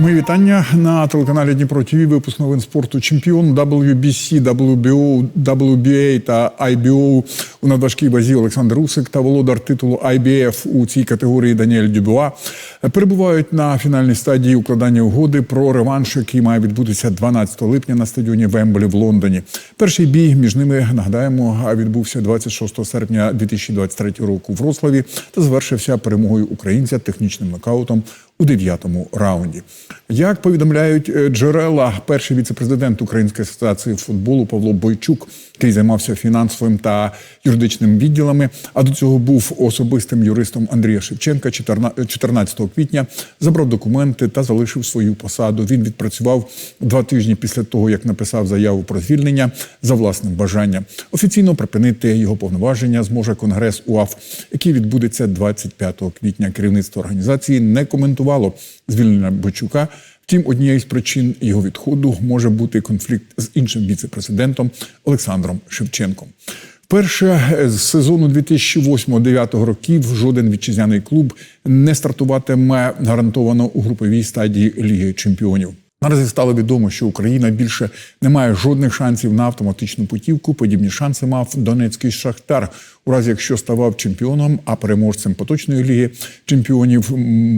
Мої вітання на телеканалі Дніпро ТВ. Випуск новин спорту чемпіон WBC, WBO, WBA та IBO у надважкій базі Олександр Русик та володар титулу IBF у цій категорії Даніель Дюбюа перебувають на фінальній стадії укладання угоди про реванш, який має відбутися 12 липня на стадіоні Вемблі в Лондоні. Перший бій між ними нагадаємо відбувся 26 серпня 2023 року в Вроцлаві та завершився перемогою українця технічним нокаутом у дев'ятому раунді. Як повідомляють е, джерела, перший віце-президент Української асоціації футболу Павло Бойчук, який займався фінансовим та юридичним відділами, а до цього був особистим юристом Андрія Шевченка, 14 квітня забрав документи та залишив свою посаду. Він відпрацював два тижні після того, як написав заяву про звільнення за власним бажанням. Офіційно припинити його повноваження зможе конгрес УАФ, який відбудеться 25 квітня. Керівництво організації не коментувало звільнення Бойчука. Втім, однією з причин його відходу може бути конфлікт з іншим віце-президентом Олександром Шевченком. Вперше з сезону 2008-2009 років жоден вітчизняний клуб не стартуватиме гарантовано у груповій стадії Ліги Чемпіонів. Наразі стало відомо, що Україна більше не має жодних шансів на автоматичну путівку. Подібні шанси мав Донецький Шахтар, у разі якщо ставав чемпіоном, а переможцем поточної ліги чемпіонів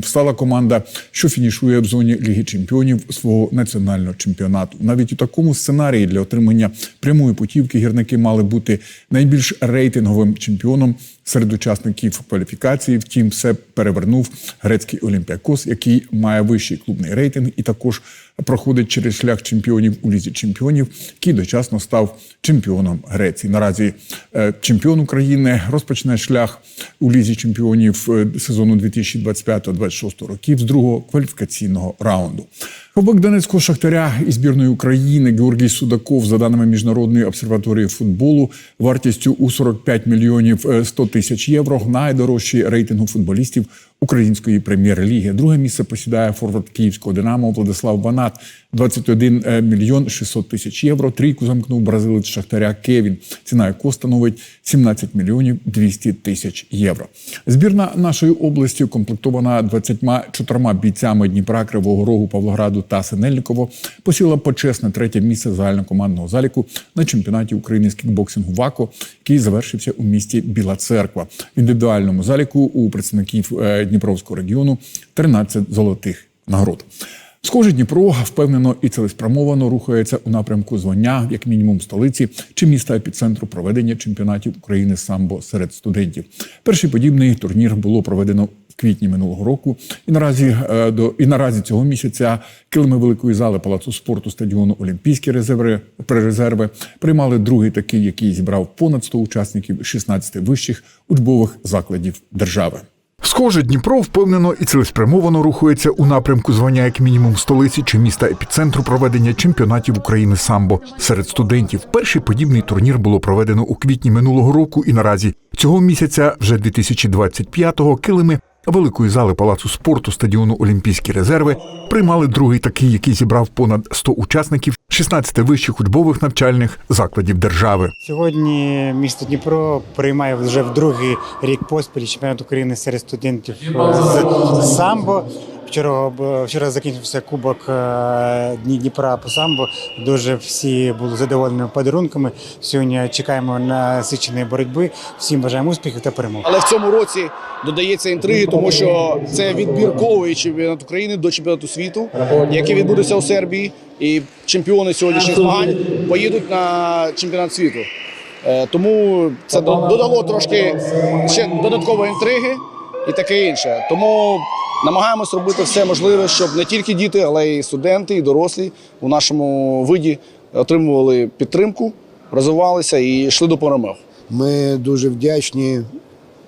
стала команда, що фінішує в зоні Ліги Чемпіонів свого національного чемпіонату. Навіть у такому сценарії для отримання прямої путівки гірники мали бути найбільш рейтинговим чемпіоном серед учасників кваліфікації. Втім, все перевернув грецький Олімпіакос, який має вищий клубний рейтинг і також проходить через шлях чемпіонів у лізі чемпіонів, який дочасно став чемпіоном Греції. Наразі е, чемпіон України розпочне шлях у лізі чемпіонів е, сезону 2025-2026 років з другого кваліфікаційного раунду. Ховбек Донецького шахтаря і збірної України Георгій Судаков, за даними міжнародної обсерваторії футболу, вартістю у 45 мільйонів е, 100 тисяч євро. Найдорожчий рейтингу футболістів української прем'єр-ліги. Друге місце посідає форвард київського динамо Владислав Банат, 21 мільйон 600 тисяч євро. Трійку замкнув бразилець шахтаря Кевін, ціна якого становить 17 мільйонів 200 тисяч євро. Збірна нашої області комплектована 24 бійцями Дніпра, Кривого Рогу, Павлограду та Синельниково посіла почесне третє місце загальнокомандного заліку на чемпіонаті України з кікбоксингу ВАКО, який завершився у місті Біла Церква. В індивідуальному заліку у представників е, Дніпровського регіону 13 золотих нагород. Схоже, Дніпро впевнено і цілеспрямовано рухається у напрямку звання, як мінімум, столиці чи міста епіцентру проведення чемпіонатів України самбо серед студентів. Перший подібний турнір було проведено квітні минулого року, і наразі е, до і наразі цього місяця килими великої зали палацу спорту стадіону Олімпійські резерви резерви приймали другий такий, який зібрав понад 100 учасників 16 вищих учбових закладів держави. Схоже, Дніпро впевнено і цілеспрямовано рухається у напрямку звання як мінімум столиці чи міста епіцентру проведення чемпіонатів України самбо серед студентів. Перший подібний турнір було проведено у квітні минулого року, і наразі цього місяця, вже 2025-го, килими великої зали палацу спорту стадіону Олімпійські резерви приймали другий такий, який зібрав понад 100 учасників 16 вищих учбових навчальних закладів держави. Сьогодні місто Дніпро приймає вже в другий рік поспіль чемпіонат України серед студентів з самбо. Вчора вчора закінчився кубок е, Дні Дніпра по самбо. Дуже всі були задоволені подарунками. Сьогодні чекаємо насиченої боротьби. Всім бажаємо успіхів та перемог. Але в цьому році додається інтриги, тому що це відбірковий чемпіонат України до чемпіонату світу, який відбудеться у Сербії. І чемпіони сьогоднішніх змагань поїдуть на чемпіонат світу. Е, Тому це додало трошки ще додаткової інтриги і таке інше. Тому намагаємось робити все можливе, щоб не тільки діти, але й студенти, і дорослі у нашому виді отримували підтримку, розвивалися і йшли до перемог. Ми дуже вдячні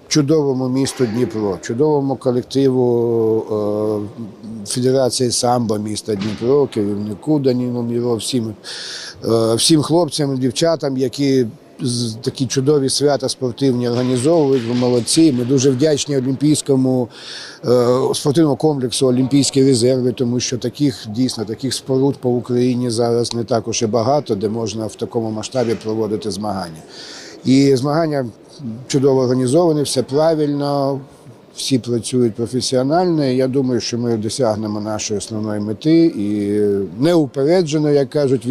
чудовому місту Дніпро, чудовому колективу е, Федерації самбо міста Дніпро, керівнику Данілу Міро, всім, е, всім хлопцям, дівчатам, які такі чудові свята спортивні організовують. Ви молодці. Ми дуже вдячні Олімпійському е, спортивному комплексу Олімпійські резерви, тому що таких дійсно таких споруд по Україні зараз не так уж і багато, де можна в такому масштабі проводити змагання. І змагання чудово організовані, все правильно. Всі працюють професіонально. Я думаю, що ми досягнемо нашої основної мети і неупереджено, як кажуть,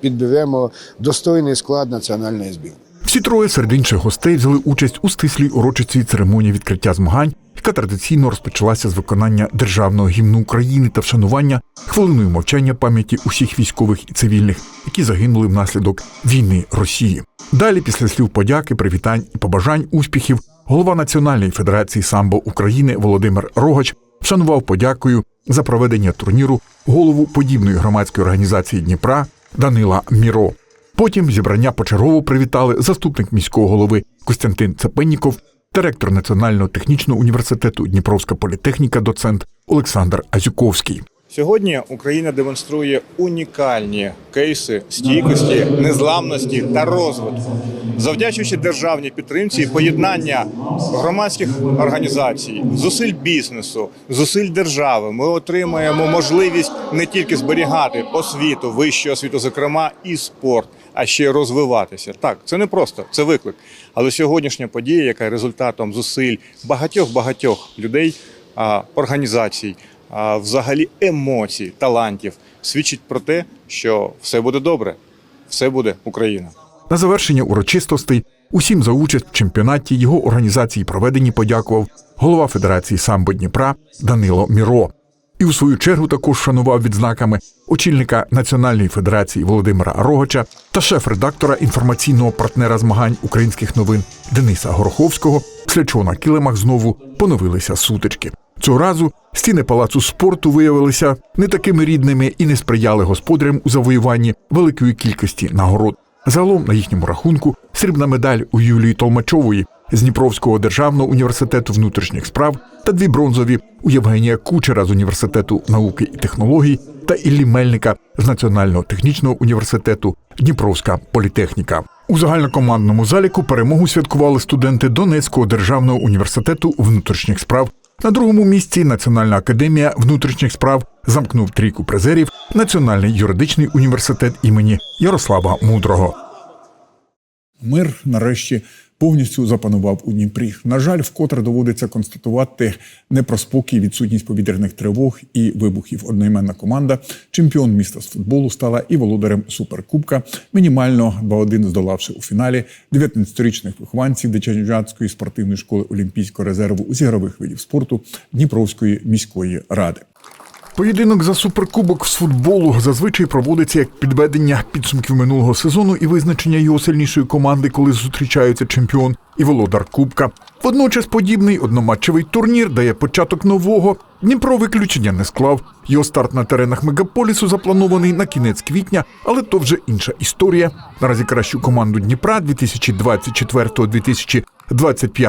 підберемо достойний склад національної збірної. Всі троє серед інших гостей взяли участь у стислій урочистій церемонії відкриття змагань, яка традиційно розпочалася з виконання державного гімну України та вшанування хвилиною мовчання пам'яті усіх військових і цивільних, які загинули внаслідок війни Росії. Далі, після слів подяки, привітань і побажань успіхів, голова Національної федерації самбо України Володимир Рогач вшанував подякою за проведення турніру голову подібної громадської організації Дніпра Данила Міро. Потім зібрання почергово привітали заступник міського голови Костянтин Цепенніков та ректор Національного технічного університету Дніпровська політехніка, доцент Олександр Азюковський. Сьогодні Україна демонструє унікальні кейси стійкості, незламності та розвитку, завдячуючи державній підтримці поєднання громадських організацій, зусиль бізнесу, зусиль держави. Ми отримаємо можливість не тільки зберігати освіту, вищу освіту, зокрема і спорт, а ще й розвиватися. Так, це не просто, це виклик. Але сьогоднішня подія, яка є результатом зусиль багатьох багатьох людей, організацій взагалі емоцій, талантів свідчить про те, що все буде добре, все буде Україна. На завершення урочистостей усім за участь в чемпіонаті його організації проведенні подякував голова Федерації самбо Дніпра Данило Міро. І у свою чергу також шанував відзнаками очільника Національної федерації Володимира Рогача та шеф-редактора інформаційного партнера змагань українських новин Дениса Гороховського, після чого на килимах знову поновилися сутички. Цього разу стіни палацу спорту виявилися не такими рідними і не сприяли господарям у завоюванні великої кількості нагород. Загалом на їхньому рахунку срібна медаль у Юлії Толмачової з Дніпровського державного університету внутрішніх справ та дві бронзові у Євгенія Кучера з університету науки і технологій та Іллі Мельника з Національного технічного університету Дніпровська політехніка. У загальнокомандному заліку перемогу святкували студенти Донецького державного університету внутрішніх справ. На другому місці Національна академія внутрішніх справ замкнув трійку призерів Національний юридичний університет імені Ярослава Мудрого. Мир нарешті повністю запанував у Дніпрі. На жаль, вкотре доводиться констатувати не про спокій, відсутність повітряних тривог і вибухів. Одноіменна команда, чемпіон міста з футболу, стала і володарем суперкубка, мінімально 2-1 здолавши у фіналі 19-річних вихованців дитячо-юнацької спортивної школи Олімпійського резерву з ігрових видів спорту Дніпровської міської ради. Поєдинок за суперкубок з футболу зазвичай проводиться як підведення підсумків минулого сезону і визначення його сильнішої команди, коли зустрічаються чемпіон і володар Кубка. Водночас подібний одноматчевий турнір дає початок нового. Дніпро виключення не склав. Його старт на теренах мегаполісу запланований на кінець квітня, але то вже інша історія. Наразі кращу команду Дніпра 2024-2025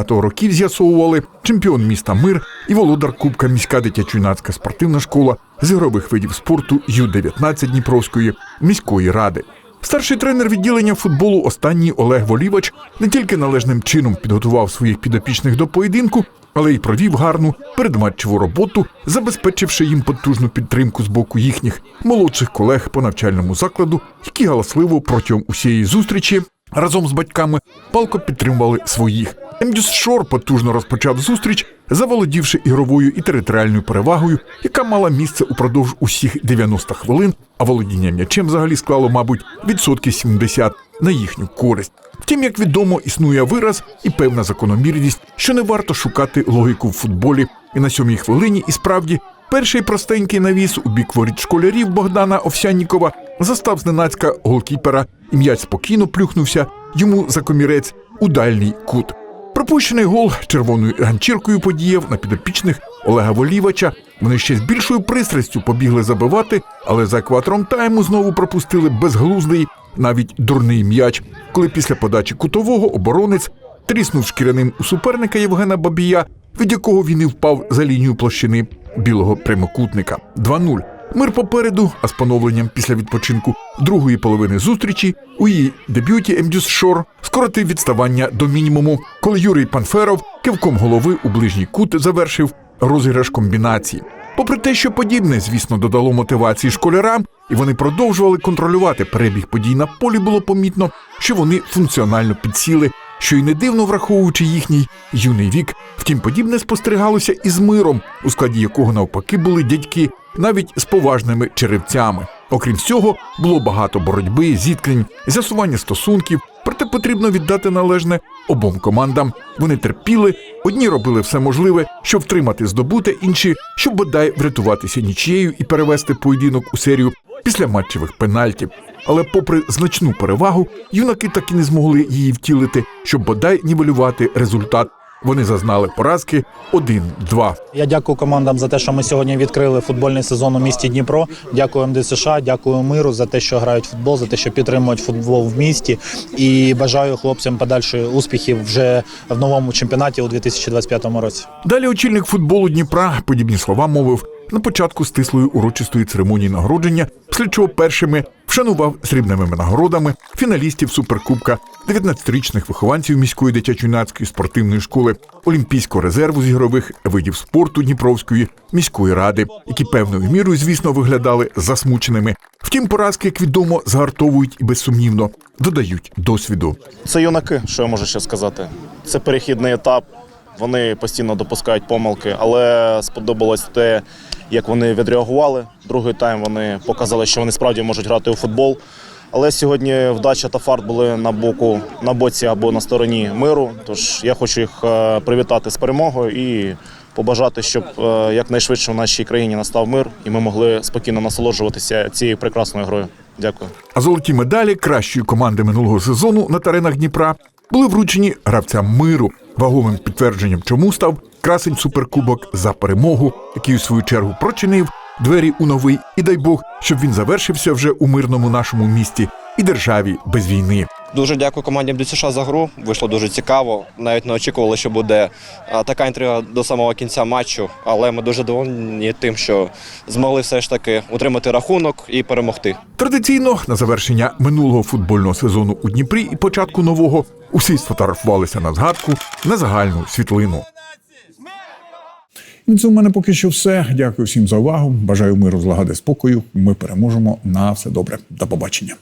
років з'ясовували чемпіон міста Мир і володар Кубка міська дитячо-юнацька спортивна школа з ігрових видів спорту Ю-19 Дніпровської міської ради. Старший тренер відділення футболу останній Олег Волівач не тільки належним чином підготував своїх підопічних до поєдинку, але й провів гарну передматчеву роботу, забезпечивши їм потужну підтримку з боку їхніх молодших колег по навчальному закладу, які галасливо протягом усієї зустрічі разом з батьками палко підтримували своїх. Емдюс Шор потужно розпочав зустріч, заволодівши ігровою і територіальною перевагою, яка мала місце упродовж усіх 90 хвилин, а володіння м'ячем взагалі склало, мабуть, відсотки 70 на їхню користь. Втім, як відомо, існує вираз і певна закономірність, що не варто шукати логіку в футболі. І на сьомій хвилині, і справді, перший простенький навіс у бік воріт школярів Богдана Овсяннікова застав зненацька голкіпера, і м'яч спокійно плюхнувся йому за комірець у дальній кут. Пропущений гол червоною ганчіркою подіяв на підопічних Олега Волівача. Вони ще з більшою пристрастю побігли забивати, але за екватором тайму знову пропустили безглуздий, навіть дурний м'яч, коли після подачі кутового оборонець тріснув шкіряним у суперника Євгена Бабія, від якого він і впав за лінію площини білого прямокутника. 2-0. Мир попереду, а з поновленням після відпочинку. Другої половини зустрічі у її дебюті Емдюс Шор скоротив відставання до мінімуму, коли Юрій Панферов кивком голови у ближній кут завершив розіграш комбінації. Попри те, що подібне, звісно, додало мотивації школярам, і вони продовжували контролювати перебіг подій на полі, було помітно, що вони функціонально підсіли, що й не дивно враховуючи їхній юний вік. Втім, подібне спостерігалося і з миром, у складі якого навпаки були дядьки, навіть з поважними черевцями. Окрім всього, було багато боротьби, зіткнень, з'ясування стосунків. Проте потрібно віддати належне обом командам. Вони терпіли, одні робили все можливе, щоб втримати здобуте, інші, щоб бодай врятуватися нічією і перевести поєдинок у серію після матчевих пенальтів. Але, попри значну перевагу, юнаки так і не змогли її втілити, щоб бодай нівелювати результат. Вони зазнали поразки 1-2. Я дякую командам за те, що ми сьогодні відкрили футбольний сезон у місті Дніпро. Дякую МДСШ, дякую миру за те, що грають в футбол, за те, що підтримують футбол в місті. І бажаю хлопцям подальшої успіхів вже в новому чемпіонаті у 2025 році. Далі очільник футболу Дніпра подібні слова мовив на початку стислої урочистої церемонії нагородження, після чого першими вшанував срібними нагородами фіналістів суперкубка, 19-річних вихованців міської дитячо-юнацької спортивної школи, олімпійського резерву з ігрових видів спорту Дніпровської міської ради, які певною мірою, звісно, виглядали засмученими. Втім, поразки, як відомо, згартовують і безсумнівно додають досвіду. Це юнаки, що я можу ще сказати. Це перехідний етап. Вони постійно допускають помилки, але сподобалось те, як вони відреагували. Другий тайм вони показали, що вони справді можуть грати у футбол. Але сьогодні вдача та фарт були на боку на боці або на стороні миру. Тож я хочу їх е, привітати з перемогою і побажати, щоб е, якнайшвидше в нашій країні настав мир, і ми могли спокійно насолоджуватися цією прекрасною грою. Дякую. А золоті медалі кращої команди минулого сезону на теренах Дніпра були вручені гравцям миру. Вагомим підтвердженням чому став красень суперкубок за перемогу, який у свою чергу прочинив двері у новий, і дай Бог, щоб він завершився вже у мирному нашому місті і державі без війни. Дуже дякую команді МДСШ за гру. Вийшло дуже цікаво. Навіть не очікували, що буде така інтрига до самого кінця матчу. Але ми дуже довольні тим, що змогли все ж таки утримати рахунок і перемогти. Традиційно на завершення минулого футбольного сезону у Дніпрі і початку нового усі сфотографувалися на згадку на загальну світлину. І це у мене поки що все. Дякую всім за увагу. Бажаю миру, злагоди, спокою. Ми переможемо на все добре. До побачення.